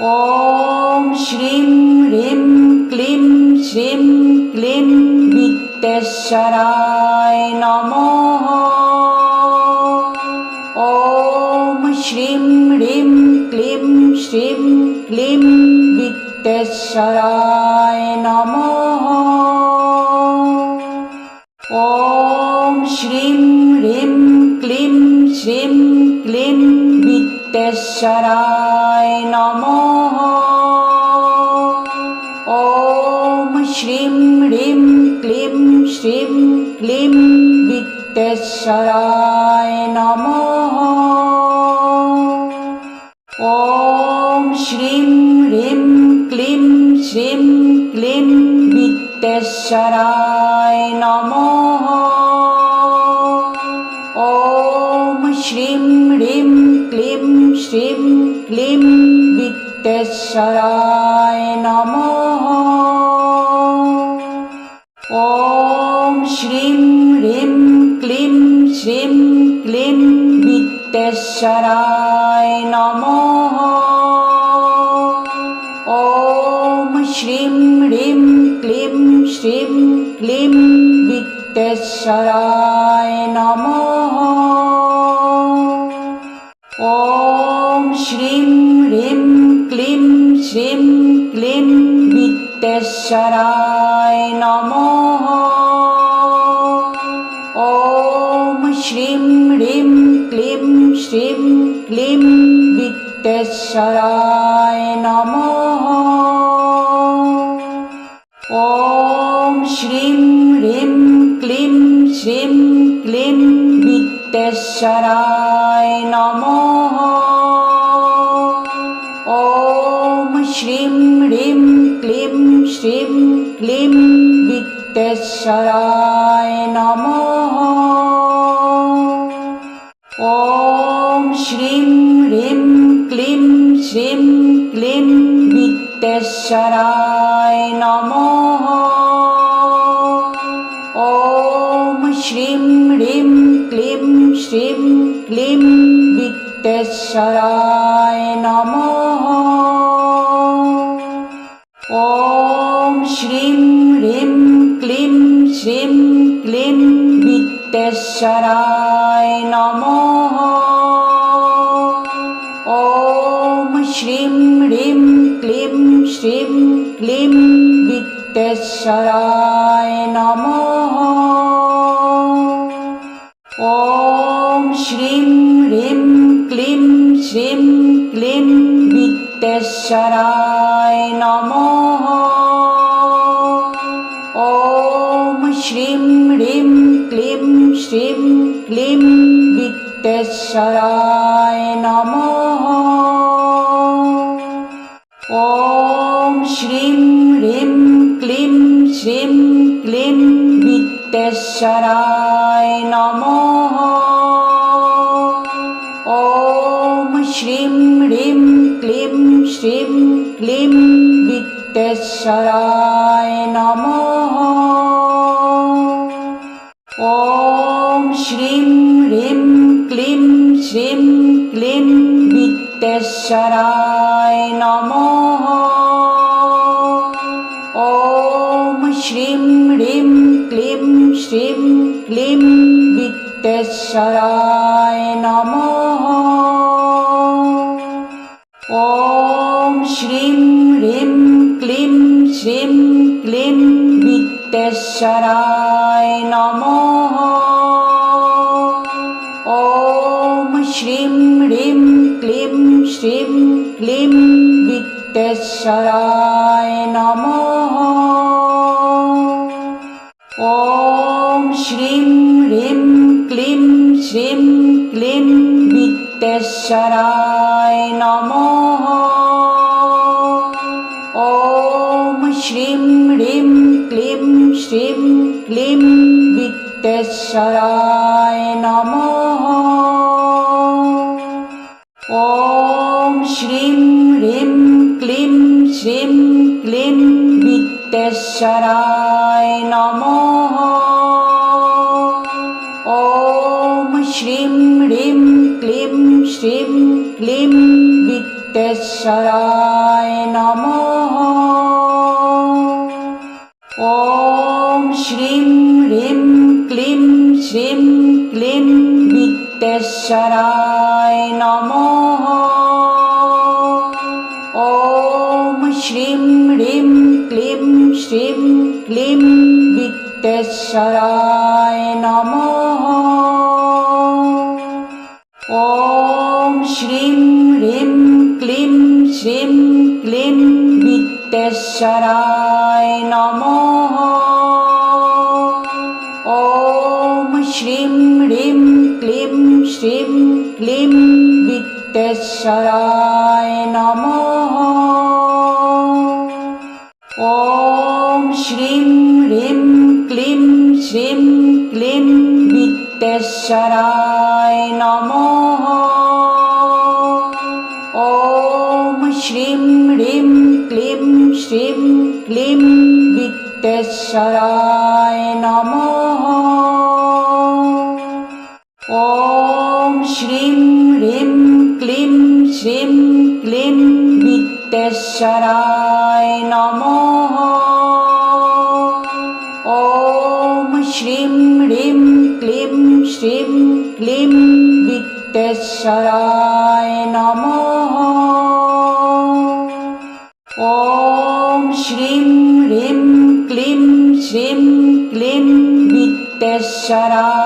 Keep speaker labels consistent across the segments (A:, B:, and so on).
A: ॐ श्रीं ह्रीं क्लीं श्रीं क्लीं वित्तेश्वराय नमः ॐ श्रीं ह्रीं क्लीं श्रीं क्लीं वित्तेश्वराय नमः ॐ श्रीं ह्रीं क्लीं श्रीं क्लीं वित्तेश्वराय वित्तेश्वराय नमः ॐ श्रीं ह्रीं क्लीं श्रीं क्लीं वित्तेश्वराय नमः ॐ श्रीं ह्रीं क्लीं श्रीं क्लीं वित्तेश्वराय नमः वित्तेश्वराय नमः ॐ श्रीं ह्रीं क्लीं श्रीं क्लीं वित्तेश्वराय नमः वित्तेश्वराय नमः ॐ श्रीं ह्रीं क्लीं श्रीं क्लीं वित्तेश्वराय ক্লিম বিত্তেশ্বরায় নম। ওম শ্রীম হ্রিম ক্লিম শ্রীম ক্লিম বিত্তেশ্বরায় নম। ওম শ্রীম হ্রিম ক্লিম শ্রীম ক্লিম বিত্তেশ্বরায় শ্রীম হ্রীম ক্লিম শ্রীম ক্লিম বিত্তেশ্বরায় নম ওম শ্রীম হ্রীম ক্লিম শ্রীম ক্লিম বিত্তেশ্বরায় নম ওম শ্রীম হ্রীম ক্লিম শ্রীম ক্লিম বিত্তেশ্বরায় শ্রীম ক্লিম বিত্তেশ্বরায় নম ওম শ্রীম হ্রিম ক্লিম শ্রীম ক্লিম বিত্তেশ্বরায় নম ওম শ্রীম হ্রিম ক্লিম শ্রীম ক্লিম বিত্তেশ্বরায় सिद्धेश्वराय नमः ॐ श्रीं ह्रीं क्लीं श्रीं क्लीं वित्तेश्वराय नमः ॐ श्रीं ह्रीं क्लीं श्रीं क्लीं वित्तेश्वराय नमः शराय नमः ॐ श्रीं ह्रीं क्लीं श्रीं क्लीं वित्तेश्वराय नमः ॐ श्रीं ह्रीं क्लीं श्रीं क्लीं वित्तेश्वराय ॐ श्रीं ह्रीं क्लीं श्रीं क्लीं वित्तेश्वराय नमः ॐ श्रीं ह्रीं क्लीं श्रीं क्लीं वित्तेश्वराय नमः ॐ श्रीं ह्रीं क्लीं श्रीं क्लीं वेङ्कटेश्वराय नमः ॐ श्रीं ह्रीं क्लीं श्रीं क्लीं वित्तेश्वराय नमः ॐ श्रीं ह्रीं क्लीं श्रीं क्लीं वित्तेश्वराय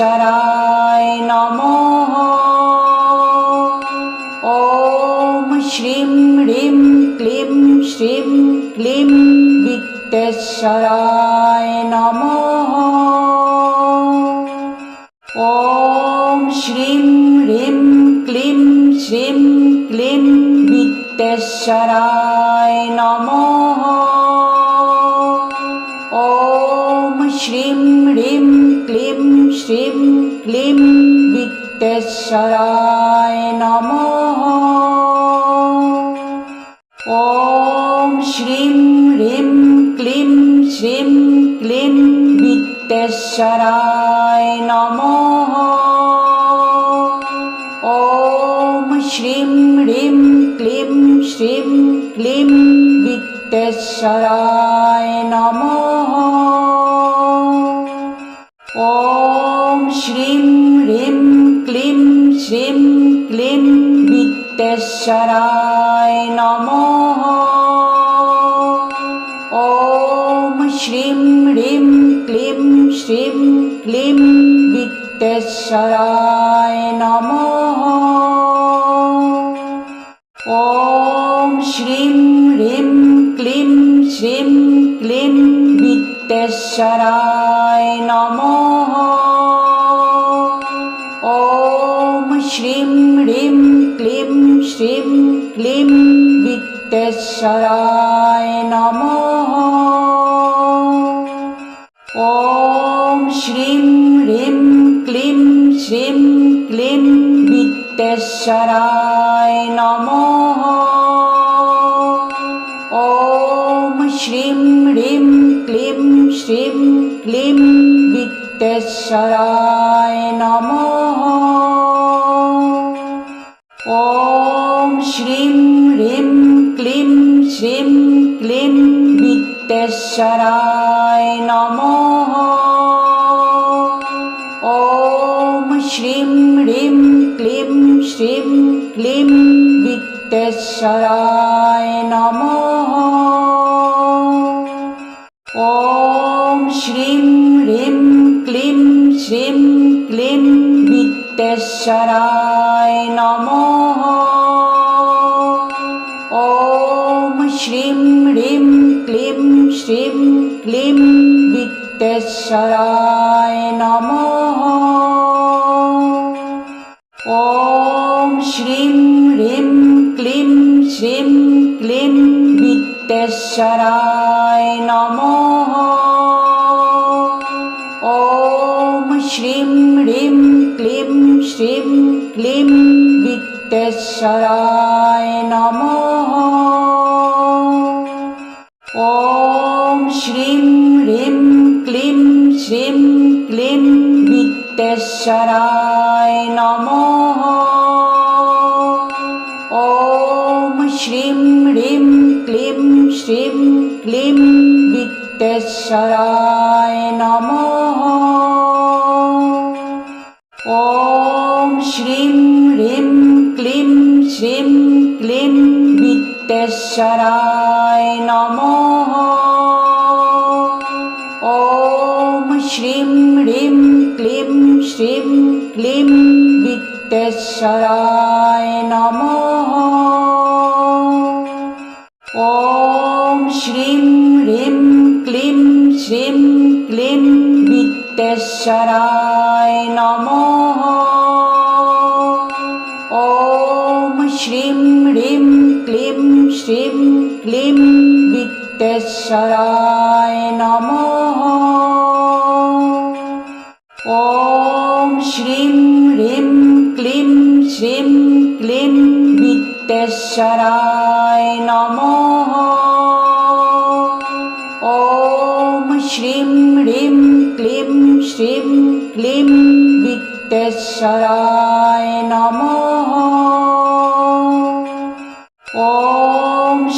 A: शराय नमो ॐ श्रीं ह्रीं क्लीं श्रीं क्लीं वित्तेश्वराय नमो ॐ श्रीं ह्रीं क्लीं श्रीं क्लीं वित्तेश्वराय नमो नित्येश्वराय नमः ॐ श्रीं ह्रीं क्लीं श्रीं क्लीं वित्तेश्वराय नमः ॐ श्रीं ह्रीं क्लीं श्रीं क्लीं वित्तेश्वराय नमः শ্রীম ক্লিম বিত্তেশ্বরায় নমঃ। ওম শ্রীম হ্রিম ক্লিম শ্রীম ক্লিম বিত্তেশ্বরায় নমঃ। ওম শ্রীম হ্রিম ক্লিম শ্রীম ক্লিম বিত্তেশ্বরায় শ্রীম হ্রীম ক্লিম শ্রীম ক্লিম বিত্তেশ্বরায় নম ওম শ্রীম হ্রীম ক্লিম শ্রীম ক্লিম বিত্তেশ্বরায় নম ওম শ্রীম হ্রীম ক্লিম শ্রীম ক্লিম বিত্তেশ্বরায় ह्रीं क्लीं श्रीं क्लीं वित्तेश्वराय नमः ॐ श्रीं ह्रीं क्लीं श्रीं क्लीं वित्तेश्वराय नमः ॐ श्रीं ह्रीं क्लीं श्रीं क्लीं वित्तेश्वराय वित्तेश्वराय नमः ॐ श्रीं ह्रीं क्लीं श्रीं क्लीं वित्तेश्वराय नमः ॐ श्रीं ह्रीं क्लीं श्रीं क्लीं वित्तेश्वराय ক্লিম বিত্তেশ্বরায় নমঃ ওম শ্রীম হ্রিম ক্লিম শ্রীম ক্লিম বিত্তেশ্বরায় নমঃ ওম শ্রীম হ্রিম ক্লিম শ্রীম ক্লিম বিত্তেশ্বরায় নমঃ ॐ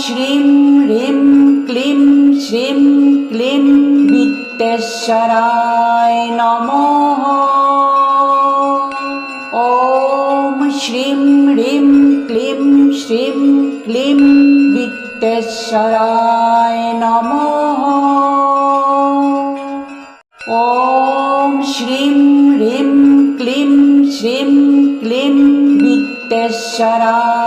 A: শ্রীম হ্রিম ক্লিম শ্রীম ক্লিম বিত্তেশ্বরায় নম। ওম শ্রীম হ্রিম ক্লিম শ্রীম ক্লিম বিত্তেশ্বরায় নম। ওম শ্রীম হ্রিম ক্লিম শ্রীম ক্লিম বিত্তেশ্বরায়